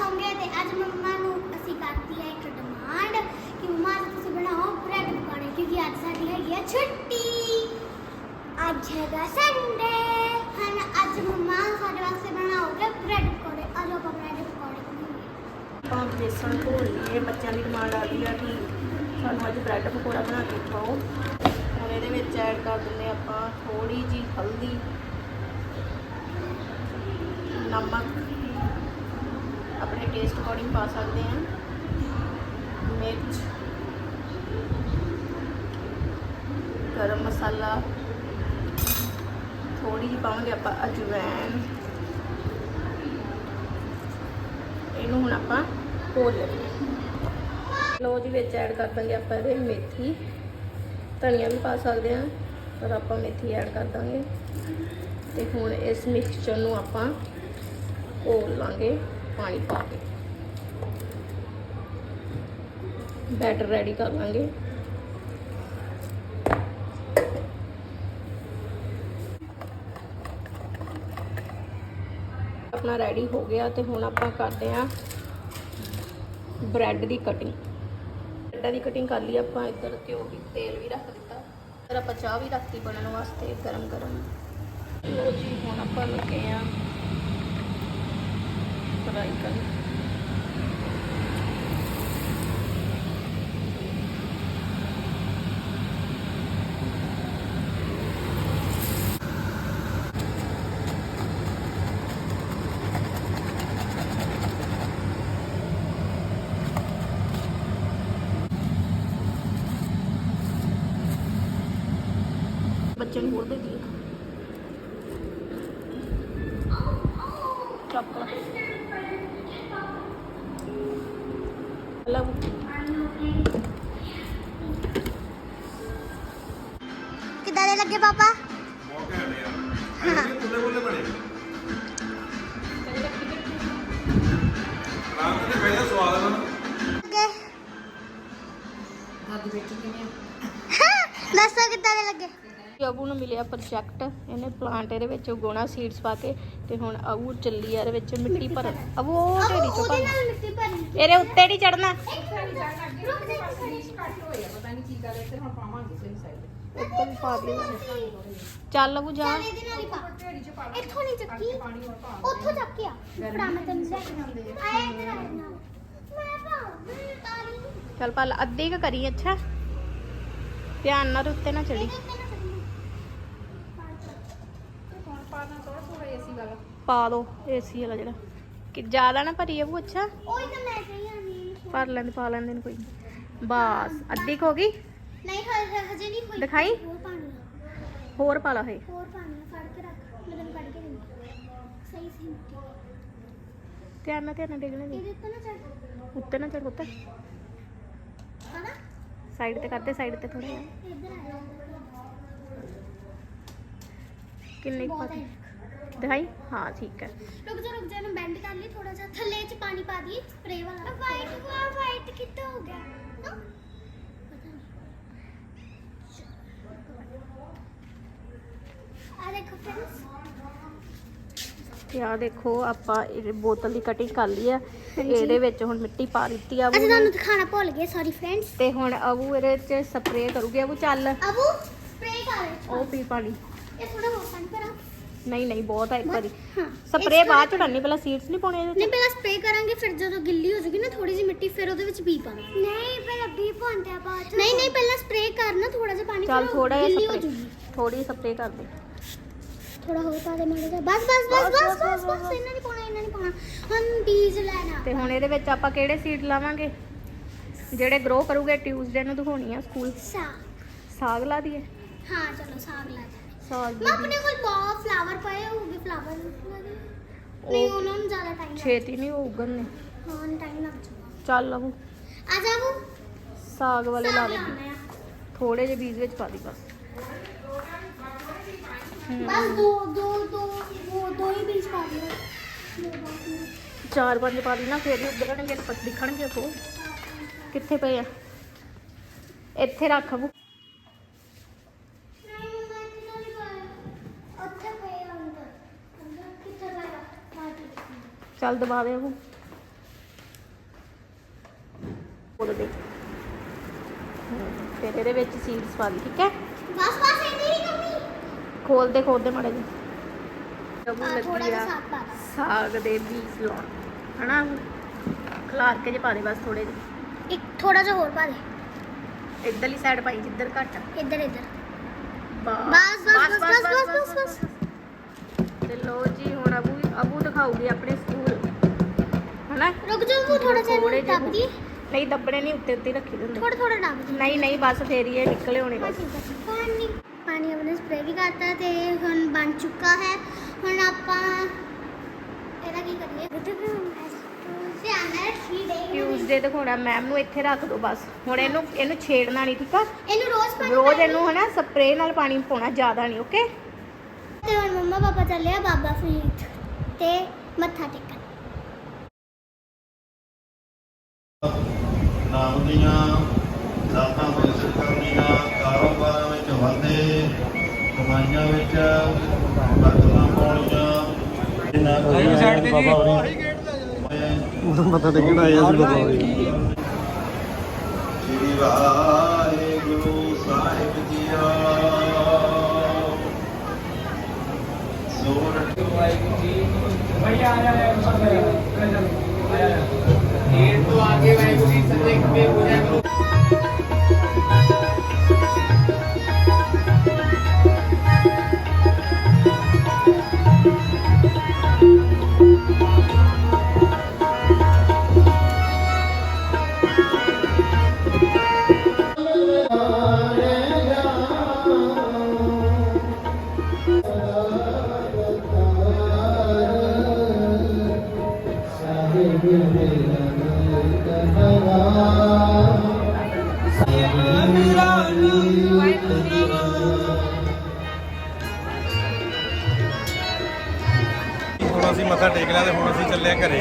ਹੋਗੇ ਤੇ ਅੱਜ ਮੰਮਾ ਨੂੰ ਅਸੀਂ ਕਰਤੀ ਹੈ ਇੱਕ ਡਿਮਾਂਡ ਕਿ ਮੰਮਾ ਅੱਜ ਤੁਸੀਂ ਬਣਾਓ ਬ੍ਰੈਡ ਪਕੌੜੇ, ਕਿਉਂਕਿ ਅੱਜ ਸਾਡੀ ਹੈਗੀ ਆ ਛੁੱਟੀ। ਅੱਜ ਹੈਗਾ ਸੰਡੇ ਹਨ ਅੱਜ ਮੰਮਾ ਸਾਡੇ ਵਾਸਤੇ ਬਣਾਓਗੇ ਬ੍ਰੈਡ ਪਕੌੜੇ। ਅੱਜ ਆਪਾਂ ਬ੍ਰੈਡ ਪਕੌੜੇ ਬਣਾਉਂਗੇ ਆਪਾਂ ਬੇਸਣ ਘੋਲ ਲਈਏ, ਬੱਚਿਆਂ ਦੀ ਡਿਮਾਂਡ ਆ ਗਈ ਆ ਕਿ ਸਾਨੂੰ ਅੱਜ ਬ੍ਰੈਡ ਪਕੌੜਾ ਬਣਾ ਕੇ ਖਾਓ ਹੁਣ ਇਹਦੇ ਵਿੱਚ ਐਡ ਕਰ ਦਿੰਦੇ ਆਪਾਂ ਥੋੜੀ ਜੀ ਹਲਦੀ, ਨਮਕ ਆਪਣੇ ਟੇਸਟ ਅਕੋਰਡਿੰਗ ਪਾ ਸਕਦੇ ਹਾਂ। ਮਿਰਚ, ਗਰਮ ਮਸਾਲਾ ਥੋੜੀ ਜਿਹੀ ਪਾਵਾਂਗੇ ਆਪਾਂ ਅਜਵਾਇਣ ਇਹਨੂੰ ਹੁਣ ਆਪਾਂ ਘੋਲ ਲੈਂਦੇ ਲੋ ਜੀ, ਵਿੱਚ ਐਡ ਕਰ ਦਾਂਗੇ ਆਪਾਂ ਇਹਦੇ ਮੇਥੀ। ਧਨੀਆ ਵੀ ਪਾ ਸਕਦੇ ਹਾਂ, ਪਰ ਆਪਾਂ ਮੇਥੀ ਐਡ ਕਰ ਦਾਂਗੇ। ਤੇ ਹੁਣ ਇਸ ਮਿਕਸਚਰ ਨੂੰ ਆਪਾਂ ਘੋਲ ਲਾਂਗੇ। ਪਾਣੀ ਪਾ ਕੇ। ਬੈਟਰ ਰੈਡੀ ਕਰ ਲਾਂਗੇ। ਆਪਣਾ ਰੈਡੀ ਹੋ ਗਿਆ ਤੇ ਹੁਣ ਆਪਾਂ ਕਰਦੇ ਆਂ ਬ੍ਰੈਡ ਦੀ ਕਟਿੰਗ। ਬ੍ਰੈਡਾਂ ਦੀ ਕਟਿੰਗ ਕਰ ਲਈ ਆਪਾਂ, ਇੱਧਰ ਘਿਓ ਵੀ ਤੇਲ ਵੀ ਰੱਖ ਦਿੱਤਾ। ਫਿਰ ਆਪਾਂ ਚਾਹ ਵੀ ਰੱਖਤੀ ਬਣਨ ਵਾਸਤੇ ਗਰਮ ਗਰਮ ਲੋ ਜੀ, ਹੁਣ ਆਪਾਂ ਲੱਗੇ ਆਂ ਫਰਾਈ ਕਰਨ ਬੱਚੇ ਨੂੰ ਹੋਰ ਦੇ ਕਿੱਦਾਂ ਦੇ ਲੱਗੇ ਪਾਪਾ? ਬਹੁਤ ਘੈਂਟ ਯਾਰ ਇਹ ਬੁੱਲੇ ਬੁੱਲੇ ਬਣੇ। ਰਾਮ ਦੇ ਪਹਿਲਾ ਸਵਾਦ ਨਾ ਲੱਗੇ? ਦੱਸੋ ਕਿੱਦਾਂ ਦੇ ਲੱਗੇ? ਅਬੂ ਨੂੰ ਮਿਲਿਆ ਪ੍ਰੋਜੈਕਟ। ਇਹਨੇ ਪਲਾਂਟ ਇਹਦੇ ਵਿੱਚ ਉਗਾਉਣਾ ਸੀਡਸ ਪਾ ਕੇ ਤੇ ਹੁਣ ਅਬੂ ਚੱਲੀ ਆ ਇਹਦੇ ਵਿੱਚ ਮਿੱਟੀ ਭਰਨ। ਅਬੂ ਉਹ ਢੇਰੀ ਚੋਂ ਭਰਨ। ਭਰੀ ਇਹਦੇ ਉੱਤੇ ਨਹੀਂ ਚੜਨਾ। ਉੱਤੇ ਵੀ ਪਾ ਦੇ ਚੱਲ ਅਬੂ ਜਾ। ਚੱਲ ਇਹਦੇ ਨਾਲ ਹੀ ਪਾ। ਇੱਥੋਂ ਨਹੀਂ ਚੱਕੀ। ਉੱਥੋਂ ਚੱਕਿਆ ਫੜਾ ਮੈਂ ਤੈਨੂੰ ਲੈ ਕੇ ਆਉਂਦੀ। ਆਇਆ ਇੱਧਰ ਆ ਨਾਲ ਮੈਂ ਪਾਉਂਦੀ ਤਾਰੀ। ਚੱਲ ਪਾ ਲਾ, ਅੱਧੀ ਕੁ ਕਰੀ ਅੱਛਾ। ਧਿਆਨ ਨਾਲ ਉੱਤੇ ਨਾ ਚੜੀ ਇਹਦੇ ਉੱਤੇ ਨਾ ਚੱਲੀ ਪਾ ਦੋ ਏਸੀ ਵਾਲਾ ਜਿਹੜਾ। ਕਿ ਜ਼ਿਆਦਾ ਨਾ ਭਰੀ ਅਬੂ ਅੱਛਾ? ਉਹੀ ਤਾਂ ਮੈਂ ਕਹੀ ਜਾਂਦੀ। ਭਰ ਲੈਂਦੇ ਪਾ ਲੈਂਦੇ ਨੇ ਕੋਈ। ਬਸ ਅੱਧੀ ਹੋ ਗਈ? ਨਹੀਂ ਹਜੇ ਨਹੀਂ ਹੋਈ। ਦਿਖਾਈ? ਹੋਰ ਪਾਣੀ ਆ, ਹੋਰ ਪਾ ਲਾ ਹੈ ਹੋਰ ਪਾਣੀ ਫੜ ਕੇ ਰੱਖ। ਮੈਂ ਤੈਨੂੰ ਕੱਢ ਕੇ ਦਿੰਦੀ ਸਹੀ ਸਹੀ। ਧਿਆਨ ਨਾਲ ਧਿਆਨ ਨਾਲ ਡਿੱਗਣੇ ਦੀ ਇਹਦੇ ਉੱਤੇ ਨਾ ਚੜ ਉੱਤੇ ਨਾ ਚੜ ਉੱਤੇ ਹਨਾ? ਸਾਈਡ ਤੇ ਕਰਦੇ ਸਾਈਡ ਤੇ ਥੋੜਾ ਜਿਹਾ। ਕਿੰਨੇ ਪਾਤੀ ਦਿਖਾਈ? ਹਾਂ ਠੀਕ ਹੈ। ਰੁਕ ਜਾ ਰੁਕ ਜਾ ਮੈਂ ਬੈਂਡ ਕਰ ਲਈ ਥੋੜਾ ਜਿਹਾ। ਥੱਲੇ ਚ ਪਾਣੀ ਪਾ ਦੀ ਸਪਰੇ ਵਾਲਾ। ਵਾਈਟ ਵਾ ਵਾਈਟ ਕਿੱਦਾਂ ਹੋ ਗਿਆ? ਆ ਦੇਖੋ ਫਰੈਂਡਸ ਤੇ ਆ ਦੇਖੋ ਆਪਾਂ ਇਹ ਬੋਤਲ ਦੀ ਕਟਿੰਗ ਕਰ ਲਈ ਆ ਤੇ ਇਹਦੇ ਵਿੱਚ ਹੁਣ ਮਿੱਟੀ ਪਾ ਦਿੱਤੀ ਆ ਅਸੀਂ ਅਬੂ ਤੁਹਾਨੂੰ ਦਿਖਾਣਾ ਭੁੱਲ ਗਏ ਸੌਰੀ ਫਰੈਂਡਸ ਤੇ ਹੁਣ ਅਬੂ ਇਹਦੇ ਚ ਸਪਰੇਅ ਕਰੂਗੇ। ਅਬੂ ਚੱਲ। ਅਬੂ ਸਪਰੇ ਕਰ। ਉਹ ਪੀ ਪਾਣੀ। ਇਹ ਥੋੜਾ ਹੋਰ ਪਾਣੀ ਭਰਾ। ਨਹੀਂ ਨਹੀਂ ਬਹੁਤ ਆ ਇੱਕ ਵਾਰੀ। ਹਾਂ ਸਪਰੇਅ ਬਾਅਦ ਚ ਪਹਿਲਾਂ ਸੀਡਸ ਨਹੀਂ ਪਾਉਣੇ ਇਹਦੇ ਨਹੀਂ ਚ? ਪਹਿਲਾਂ ਸਪਰੇ ਕਰਾਂਗੇ ਫਿਰ ਜਦੋਂ ਗਿੱਲੀ ਹੋ ਜਾਊਗੀ ਨਾ ਥੋੜੀ ਜਿਹੀ ਮਿੱਟੀ ਫਿਰ ਉਹਦੇ ਵਿੱਚ ਬੀ ਪਾਵਾਂਗੇ ਨਹੀਂ ਪਹਿਲਾਂ ਬੀ ਪਾਉਂਦੇ ਆ ਬਾਅਦ ਨਹੀਂ ਨਹੀਂ ਪਹਿਲਾਂ ਸਪਰੇ ਕਰਨਾ ਥੋੜਾ ਜਿਹਾ ਪਾਣੀ ਚੱਲ ਫਿਰ ਉਹ ਥੋੜਾ ਜਿਹਾ ਹੋ ਜਾਊਗੀ ਥੋੜੀ ਸਪਰੇਅ ਕਰ ਦੇ। ਥੋੜਾ ਹੋਰ ਪਾ ਦੇ ਮਾੜਾ ਜਿਹਾ। ਬਸ ਬਸ ਬਸ ਬਸ ਬਸ ਬਸ ਇਹਨਾਂ ਨਹੀਂ ਪਾਉਣਾ ਇਹਨਾਂ ਨਹੀਂ ਪਾਉਣਾ। ਹੁਣ ਬੀਜ ਲੈਣਾ। ਤੇ ਹੁਣ ਇਹਦੇ ਵਿੱਚ ਆਪਾਂ ਕਿਹੜੇ ਸੀਡ ਲਾਵਾਂਗੇ? ਜਿਹੜੇ ਗਰੋ ਕਰੂਗੇ ਟਿਊਜ਼ਡੇ ਨੂੰ ਦਿਖਾਉਣੀ ਆ ਸਕੂਲ ਸਾ ਸਾਗ ਲਾ ਦਈਏ। ਹਾਂ ਚਲੋ ਸਾਗ ਲਾ ਦੇ ਸਾਗ ਮੈਂ ਦੀ ਆਪਣੇ ਕੋਲ ਬਹੁਤ ਫਲਾਵਰ ਪਏ ਹੋਗੇ ਫਲਾਵਰ ਨਹੀਂ ਉਹਨਾਂ ਨੂੰ ਜ਼ਿਆਦਾ ਟਾਈਮ ਛੇਤੀ ਨਹੀਂ ਉੱਗਣ ਨੇ ਹਾਂ ਟਾਈਮ ਲੱਗ ਜਾਊਗਾ ਚੱਲ ਅਬੂ ਆ ਜਾਵੋ ਸਾਗ ਵਾਲੇ ਲਾ ਸਾਗ ਦੇ ਲਾਉਣਾ ਆ ਥੋੜੇ ਜਿਹੇ ਬੀਜ ਵਿੱਚ ਪਾ ਦੀ ਬਸ ਹਮ, ਬਸ ਦੋ ਦੋ ਦੋ ਦੋ ਦੋ ਹੀ ਬੀਜ ਪਾ ਦਿਓ ਚਾਰ ਪੰਜ ਪਾ ਦੀ ਨਾ ਫੇਰ ਹੀ ਉੱਗਣਗੇ ਤੇ ਪਤ ਦਿਖਣਗੇ ਉਹ ਕਿੱਥੇ ਪਏ ਆ ਇੱਥੇ ਰੱਖ ਅਬੂ ਨਹੀਂ ਮੈਂ ਇੱਥੇ ਤਾਂ ਨਹੀਂ ਪਾਇਆ ਉੱਥੇ ਪਏ ਆ ਅੰਦਰ ਅੰਦਰ ਕਿੱਥੇ ਪਾਇਆ ਪਾਰਟੀ ਚੱਲ ਦਬਾ ਦੇ ਅਬੂ ਦੇ ਹਮ, ਫਿਰ ਇਹਦੇ ਵਿੱਚ ਸੀਡਸ ਪਾ ਦੀ ਠੀਕ ਹੈ ਬਸ ਬਸ ਇੰਨੀ ਹੀ ਕਰਨੀ ਖੋਲ ਦੇ ਖੋਲ ਦੇ ਮਾੜਾ ਜੀ ਕਬੂ ਲੱਗੀ ਜਿਹਾ ਆ ਸਾਗ ਦਾਂ। ਦੇ ਬੀਜ ਲਾਉਣ ਹਨਾ ਖਲਾਰ ਕੇ ਜੇ ਪਾ ਦੇ ਬਸ ਥੋੜੇ ਜਿਹੇ ਇੱਕ ਥੋੜਾ ਜਿਹਾ ਹੋਰ ਪਾ ਦੇ ਇੱਧਰਲੀ ਸਾਈਡ ਪਾਈ ਜਿੱਧਰ ਘੱਟ। ਇੱਧਰ ਇੱਧਰ ਬਸ ਬਸ, ਬਸ, ਬਸ, ਬਸ, ਬਸ, ਤੇ ਲੋ ਜੀ ਹੁਣ ਅਬੂ ਅਬੂ ਦਿਖਾਊਗੀ ਆਪਣੇ ਹਨਾ ਰੁਕ ਜਾ ਉਹ ਥੋੜਾ ਜਿਹਾ ਦੱਬ ਦੀ ਨਹੀਂ ਦੱਬਣੇ ਨਹੀਂ ਉੱਤੇ ਉੱਤੇ ਰੱਖੀ ਦਿੰਦੇ ਥੋੜਾ ਥੋੜਾ ਦੱਬ ਦੀ। ਨਹੀਂ ਨਹੀਂ ਬਸ ਫੇਰ ਹੀ ਇਹ ਨਿਕਲੇ ਹੋਣੇ ਬਸ। ਪਾਣੀ ਪਾਣੀ ਆਪਣੇ ਸਪਰੇ ਵੀ ਕਰਤਾ ਤੇ ਹੁਣ ਬਣ ਚੁੱਕਾ ਹੈ। ਹੁਣ ਆਪਾਂ ਇਹਦਾ ਕੀ ਕਰੀਏ? ਟਿਊਜ਼ਡੇ ਦਿਖਾਉਣਾ ਮੈਮ ਨੂੰ ਇੱਥੇ ਰੱਖ ਦੋ ਬਸ। ਹੁਣ ਇਹਨੂੰ ਇਹਨੂੰ ਛੇੜਨਾ ਨਹੀਂ ਠੀਕ ਆ? ਇਹਨੂੰ ਰੋਜ਼ ਪਾਣੀ ਰੋਜ਼। ਇਹਨੂੰ ਹਨਾ ਸਪਰੇਅ ਨਾਲ ਪਾਣੀ ਪਾਉਣਾ ਜ਼ਿਆਦਾ ਨਹੀਂ ਓਕੇ ਤੇ ਹੁਣ ਮੰਮਾ ਪਾਪਾ ਚੱਲੇ ਆ ਬਾਬਾ ਫਰੀਦ ਤੇ ਮੱਥਾ ਟੇਕਣ। ਨਾਮ ਦੀਆਂ ਦਾਤਾਂ ਹਾਸਲ ਕਰਨੀਆਂ ਕਾਰੋਬਾਰਾਂ ਵਿੱਚ ਵਾਧੇ ਕਮਾਈਆਂ ਵਿੱਚ ਬਰਕਤਾਂ ਪਾਉਣੀਆਂ। ਇਹਨਾਂ ਆਈ ਸਾਈਡ ਤੇ ਜੀ। ਉਦੋਂ ਮੱਥਾ ਟੇਕਣ ਆਇਆ ਸੀ ਬਾਬਾ ਸ੍ਰੀ ਵਾਹਿਗੁਰੂ ਸਾਹਿਬ ਜੀਓ ਸੋਰਠ ये तो आगे वाहेगुरु जी संजय के पूजा करो ਹੁਣ ਅਸੀਂ ਮੱਥਾ ਟੇਕ ਲਿਆ ਤੇ ਹੁਣ ਅਸੀਂ ਚੱਲੇ ਘਰੇ।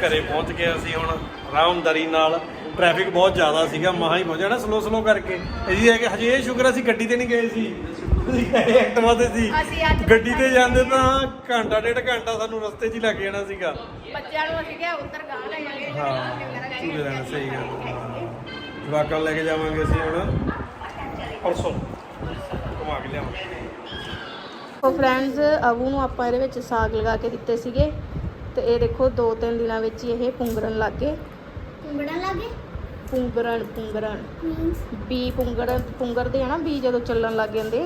ਘਰੇ ਪਹੁੰਚ ਗਏ ਅਸੀਂ ਹੁਣ ਆਰਾਮਦਾਰੀ ਨਾਲ। ਟ੍ਰੈਫਿਕ ਬਹੁਤ ਜ਼ਿਆਦਾ ਸੀਗਾ ਮਹਾ ਹੀ ਪਹੁੰਚਿਆ ਨਾ ਸਲੋ ਸਲੋ ਕਰਕੇ। ਇਹਦੀ ਹੈ ਕਿ ਹਜੇ ਇਹ ਸ਼ੁਕਰ ਅਸੀਂ ਗੱਡੀ ਤੇ ਨਹੀਂ ਗਏ ਸੀ। ਐਕਟਿਵਾ ਤੇ ਸੀ। ਅਸੀਂ ਅੱਜ ਗੱਡੀ ਤੇ ਜਾਂਦੇ ਤਾਂ ਘੰਟਾ ਡੇਢ ਘੰਟਾ ਸਾਨੂੰ ਰਸਤੇ 'ਚ ਹੀ ਲੱਗ ਜਾਣਾ ਸੀਗਾ। ਬੱਚਿਆਂ ਨੂੰ ਅਸੀਂ ਕਿਹਾ ਉੱਧਰ ਗਾਹ ਲੈ ਜਾਗੇ ਹਾਂ ਝੂਲੇ ਲੈਣਾ ਸਹੀ ਗੱਲ ਹਾਂ। ਜਵਾਕਾਂ ਨੂੰ ਲੈ ਕੇ ਜਾਵਾਂਗੇ ਅਸੀਂ ਹੁਣ। ਪਰਸੋਂ। ਘੁਮਾ ਕੇ ਲਿਆਵਾਂਗੇ। ਸੋ ਫਰੈਂਡਸ ਅਬੂ ਨੂੰ ਆਪਾਂ ਇਹਦੇ ਵਿੱਚ ਸਾਗ ਲਗਾ ਕੇ ਦਿੱਤੇ ਸੀਗੇ। ਤੇ ਇਹ ਦੇਖੋ ਦੋ ਤਿੰਨ ਦਿਨਾਂ ਵਿੱਚ ਹੀ ਇਹ ਪੁੰਗਰਨ ਲੱਗ ਗਏ। ਕੁੰਗੜਾ ਲਾਗੇ ਪੁੰਗਰਨ ਮੀਨਸ ਬੀ ਪੁੰਗਰਨ ਪੁੰਗਰਦੇ ਆ ਨਾ ਬੀ ਜਦੋਂ ਚੱਲਣ ਲੱਗ ਜਾਂਦੇ।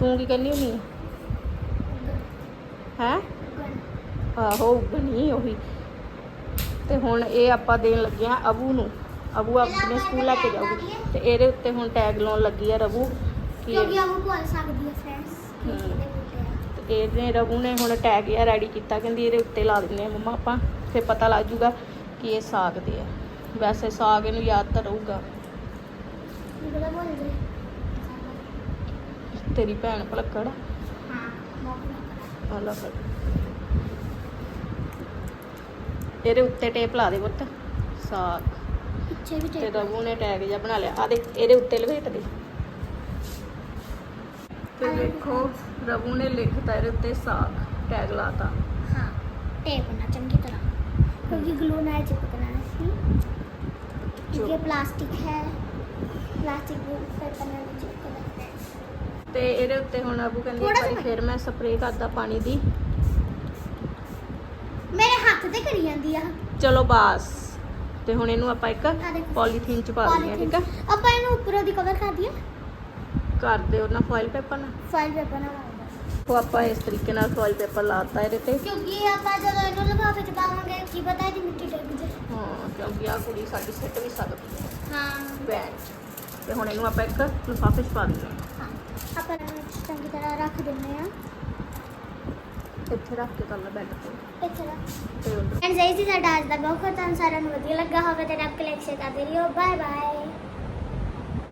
ਤੂੰ ਕੀ ਕਹਿੰਦੀ ਹੁੰਨੀ ਹੈ? ਆਹੋ ਬਣੀ ਉਹੀ। ਤੇ ਹੁਣ ਇਹ ਆਪਾਂ ਦੇਣ ਲੱਗੇ ਆ ਅਬੂ ਨੂੰ। ਅਬੂ ਆਪਣੇ ਸਕੂਲ ਲੈ ਕੇ ਜਾਊਗੀ। ਤੇ ਇਹਦੇ ਉੱਤੇ ਹੁਣ ਟੈਗ ਲਾਉਣ ਲੱਗੀ ਆ ਰਬੂ ਕਿ ਕਿਉਂਕਿ ਉਹ ਭੁੱਲ ਸਕਦੀ ਹੈ। ਫਰੈਂਡਸ ਇਹਨੇ ਰਬੂ ਨੇ ਹੁਣ ਟੈਗ ਆ ਰੈਡੀ ਕੀਤਾ। ਕਹਿੰਦੀ ਇਹਦੇ ਉੱਤੇ ਲਾ ਦਿੰਦੇ ਆ ਮੰਮਾ ਆਪਾਂ। ਫਿਰ ਪਤਾ ਲੱਗ ਜੂਗਾ ਕਿ ਇਹ ਸਾਗ ਦੇ ਆ। ਵੈਸੇ ਸਾਗ ਇਹਨੂੰ ਯਾਦ ਤਾਂ ਰਹੂਗਾ। ਤੇਰੀ ਭੈਣ ਭਲੱਕੜ ਹਾਂ ਬਹੁਤ ਇਹਦੇ ਉੱਤੇ ਟੇਪ ਲਾ ਦੇ ਪੁੱਤ। ਸਾਗ। ਪਿੱਛੇ ਵੀ ਤੇ ਟੇਪ ਨੇ ਟੈਗ ਜਿਹਾ ਬਣਾ ਲਿਆ। ਆ ਦੇਖ, ਇਹਦੇ ਉੱਤੇ ਲਵੇਟ ਦੇ। ਤੇ ਦੇਖੋ ਰਬੂ ਨੇ ਲਿਖਤਾ ਇਹਦੇ ਉੱਤੇ ਸਾਗ। ਟੈਗ ਲਾਤਾ ਹਾਂ, ਟੇਪ ਨਾ ਚੰਗੀ ਤਰ੍ਹਾਂ। ਕਿਉਂਕਿ ਗਲੂ ਨਾਲ चिपकना ਸੀ क्योंकि ये प्लास्टिक है प्लास्टिक भी पेपर ਨਾਲ नहीं चिपकना ਤੇ ਇਹਦੇ ਉੱਤੇ ਹੁਣ ਅਬੂ ਕਹਿੰਦੀ ਥੋੜ੍ਹਾ ਇੱਕ ਵਾਰੀ ਜਿਹਾ ਫਿਰ ਮੈਂ ਸਪਰੇਅ ਕਰਦਾ ਪਾਣੀ ਦੀ ਮੇਰੇ ਹੱਥ ਤੇ ਕਰੀ ਜਾਂਦੀ ਆ ਚਲੋ ਬਾਸ ਤੇ ਹੁਣ ਇਹਨੂੰ ਆਪਾਂ ਇੱਕ ਆਹ ਦੇਖੋ। ਪੋਲੀਥੀਨ ਚ ਪਾ ਦਿੰਦੇ ਆ ਠੀਕ ਆ ਆਪਾਂ ਇਹਨੂੰ ਉੱਪਰੋਂ ਦੀ ਕਵਰ ਕਰ ਦਈਏ ਕਰ ਦਿਓ ਨਾ ਫੋਇਲ ਪੇਪਰ ਨਾਲ ਫਾਈਲ ਪੇਪਰ ਨਾਲ ਉਹ ਆਪਾਂ ਇਸ ਤਰੀਕੇ ਨਾਲ ਫੋਇਲ ਪੇਪਰ ਲਾਤਾ ਇਹਦੇ ਤੇ। ਕਿਉਂਕਿ ਆਪਾਂ ਜਦੋਂ ਇਹਨੂੰ ਲਿਫਾਫੇ ਚ ਪਾਵਾਂਗੇ ਕੀ ਪਤਾ ਇਹਦੀ ਮਿੱਟੀ ਡਿੱਗ ਜੇ ਹਾਂ ਕਿਉਂਕਿ ਆ ਕੁੜੀ ਸਾਡੀ ਸਿੱਟ ਵੀ ਸਕਦੀ ਹੈ। ਹਾਂ। ਬੈਂਚ ਤੇ ਹੁਣ ਇਹਨੂੰ ਆਪਾਂ ਇੱਕ ਲਿਫਾਫੇ ਚ ਪਾ ਦਿੰਦੇ ਹਾਂ। ਹਾਂ। ਆਪਾਂ ਇਹਨੂੰ ਚੰਗੀ ਤਰ੍ਹਾਂ ਰੱਖ ਦਿੰਦੇ ਆ ਇੱਥੇ ਰੱਖ ਕੇ ਕਰ ਲੈ ਬੈੱਡ ਤੇ। ਇੱਥੇ ਰੱਖ। ਤੇ ਉੱਧਰ ਐਂਡ ਜੈ ਜੀ ਸਾਡਾ ਅੱਜ ਦਾ ਬਹੁਤ ਤੁਹਾਨੂੰ ਸਾਰਿਆਂ ਨੂੰ ਵਧੀਆ ਲੱਗਾ ਹੋਵੇ ਤੇ ਰੱਬ ਕਲੈਕਸ਼ਨ ਕਰਦੇ ਰਹੋ ਬਾਏ ਬਾਏ